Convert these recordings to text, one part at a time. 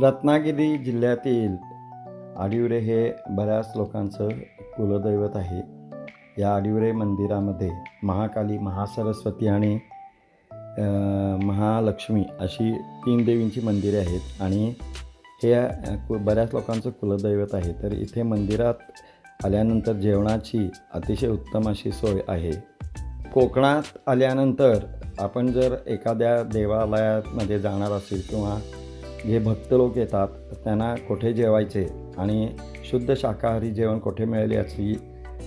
रत्नागिरी जिल्ह्यातील आडिवरे हे बऱ्याच लोकांचं कुलदैवत आहे. या आडिवरे मंदिरामध्ये महाकाली महासरस्वती आणि महालक्ष्मी अशी तीन देवींची मंदिरे आहेत आणि हे कु बऱ्याच लोकांचं कुलदैवत आहे. तर इथे मंदिरात आल्यानंतर जेवणाची अतिशय उत्तम अशी सोय आहे. कोकणात आल्यानंतर आपण जर एखाद्या देवालयामध्ये जाणार असेल किंवा जे भक्त लोक येतात त्यांना कुठे जेवायचे आणि शुद्ध शाकाहारी जेवण कुठे मिळेल याची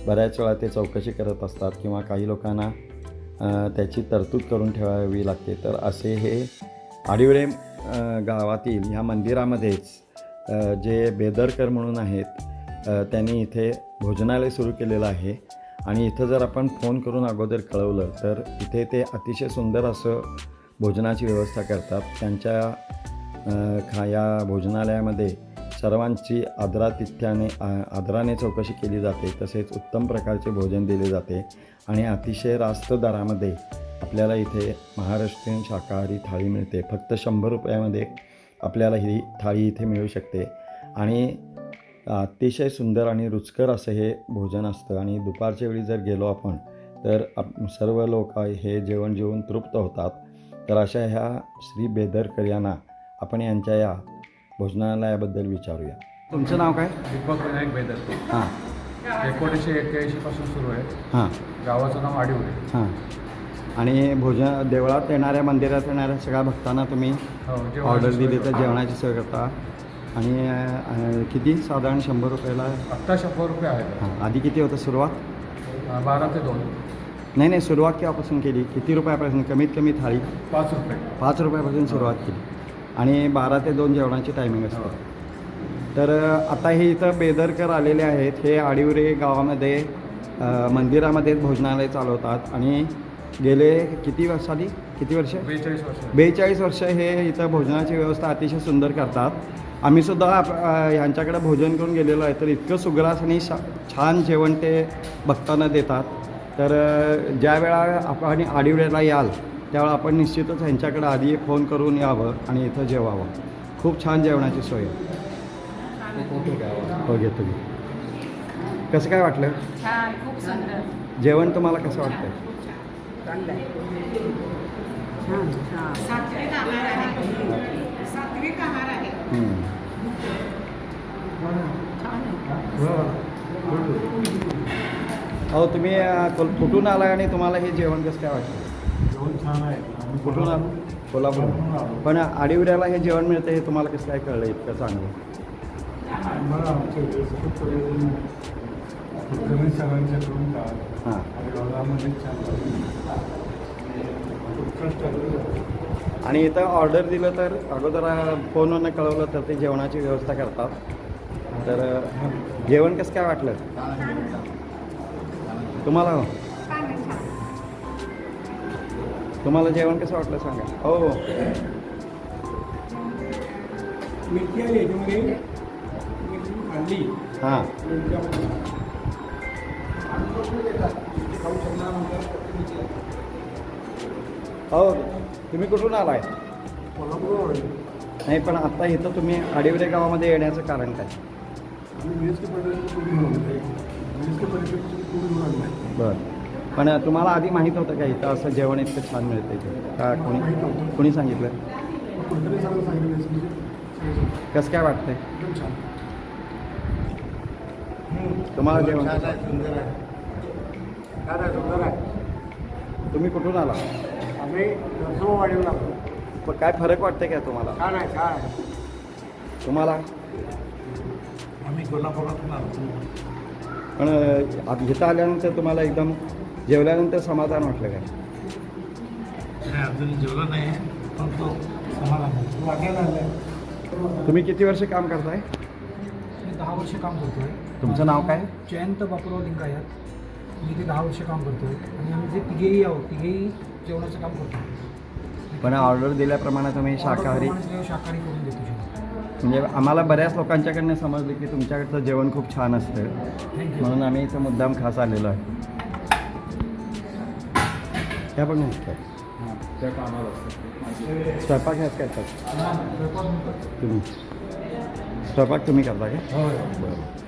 बऱ्याच वेळा ते चौकशी करत असतात किंवा काही लोकांना त्याची तरतूद करून ठेवावी लागते. तर असे हे आडिवळे गावातील ह्या मंदिरामध्येच जे बेदरकर म्हणून आहेत त्यांनी इथे भोजनालय सुरू केलेलं आहे. आणि इथं जर आपण फोन करून अगोदर कळवलं तर इथे ते अतिशय सुंदर असं भोजनाची व्यवस्था करतात. त्यांच्या खा या भोजनालयामध्ये सर्वांची आदरातिथ्याने आदराने चौकशी केली जाते. तसेच उत्तम प्रकारचे भोजन दिले जाते. आणि अतिशय रास्त दरामध्ये आपल्याला इथे महाराष्ट्रीयन शाकाहारी थाळी मिळते. फक्त शंभर रुपयामध्ये आपल्याला ही थाळी इथे मिळू शकते. आणि अतिशय सुंदर आणि रुचकर असं हे भोजन असतं. आणि दुपारच्या वेळी जर गेलो आपण तर आप सर्व लोक हे जेवण जेवून तृप्त होतात. तर अशा ह्या श्री बेदरकर यांना आपण यांच्या या भोजनालयाबद्दल विचारूया. तुमचं नाव काय? दीपक विनायक बेदर. हां. एकोणीसशे एक्क्याऐंशी पासून सुरू आहे. हां. गावाचं नाव आडिवरे हां. आणि भोजन देवळात येणाऱ्या मंदिरात येणाऱ्या सगळ्या भक्तांना तुम्ही हो जेवणाची ऑर्डर सोय दिली तर करतो. जेवणाची सोय करता. आणि अं, किती? साधारण शंभर रुपयाला? आत्ता शंभर रुपये आहेत. हां. आधी किती होतं सुरुवात? अं, बारा ते दोन. नाही नाही सुरुवात केव्हापासून केली? किती रुपयापासून कमीत कमी थाळी? पाच रुपये. पाच रुपयापासून सुरुवात केली. आणि बारा ते दोन जेवणाची टायमिंग असते. तर आता हे इथं बेदरकर आलेले आहेत. हे आडिवरे गावामध्ये मंदिरामध्ये भोजनालय चालवतात. आणि गेले किती वर्ष आधी किती वर्ष? बेचाळीस वर्ष. बेचाळीस वर्ष हे इथं भोजनाची व्यवस्था अतिशय सुंदर करतात. आम्ही सुद्धा आप- अ, ह्यांच्याकडे भोजन करून गेलेलो आहे. तर इतकं सुग्रास आणि शा छान जेवण ते भक्तांना देतात. तर ज्या वेळा आपण आडिवऱ्याला याल त्यावेळा आपण निश्चितच ह्यांच्याकडे आधी फोन करून यावं आणि इथं जेवावं. खूप छान जेवणाची सोय. आहे हो घेतो मी कसं काय वाटलं? छान खूप सुंदर. जेवण तुम्हाला कसं वाटतं सात्विक आहार आहे. सात्विक आहार आहे. हम्म. छान आहे. अहो तुम्ही कुठून आला आणि तुम्हाला हे जेवण कसं काय वाटतं जेवण छान आहे. कुठून आलो? कोल्हापूर. पण आडिवऱ्याला हे जेवण मिळतं हे तुम्हाला कसं काय कळलं इतकं चांगलं आमच्या व्यवस्थित पर्यटन का हां. आणि गावामध्ये छान उत्कृष्ट आणि इथं ऑर्डर दिलं तर अगोदर फोनवरनं कळवलं तर ते जेवणाची व्यवस्था करतात. तर अ, जेवण कसं काय वाटलं? तुम्हाला? हो? तुम्हाला जेवण कसं वाटलं सांगा. हो. हो मिरची आहे याच्यामध्ये. खाल्ली हां. हो तुम्ही कुठून आलाय? नाही पण आता इथं तुम्ही आडिवरे गावामध्ये येण्याचं कारण काय? बरं. पण तुम्हाला आधी माहीत होतं का इथं असं जेवण इतकं छान मिळतं इथे? का कोणी. कोणी सांगितलं? कसं काय वाटतंय? तुम्हाला जेवण तुम्ही कुठून आला? पण काय फरक वाटतंय का तुम्हाला? तुम्हाला? आम्ही कोल्हापुरातून आलो. पण आत- इथं आल्यानंतर तुम्हाला एकदम जेवल्यानंतर समाधान वाटलं काय अजून जेवला नाही पण तो समाधान वाटायला लागलाय तुम्ही किती वर्ष काम करताय? मी दहा वर्ष काम करतोय. तुमचं नाव काय? जयंत बापूराव लिंगायत. मी ते दहा वर्ष काम करतोय. आणि आम्ही जे तिघेही आहोत तिघेही जेवणाचं काम करतो पण ऑर्डर दिल्याप्रमाणे तुम्ही शाकाहारी शाकाहारी करून देतो म्हणजे आम्हाला बऱ्याच लोकांच्याकडनं समजलं की तुमच्याकडचं जेवण खूप छान असतं. म्हणून आम्ही इथं मुद्दाम खास आलेलो आहे. ह्या पण नाही त्या असतात. स्वयंपाक ह्याच काय तुम्ही. स्वयंपाक तुम्ही करता का? बरं.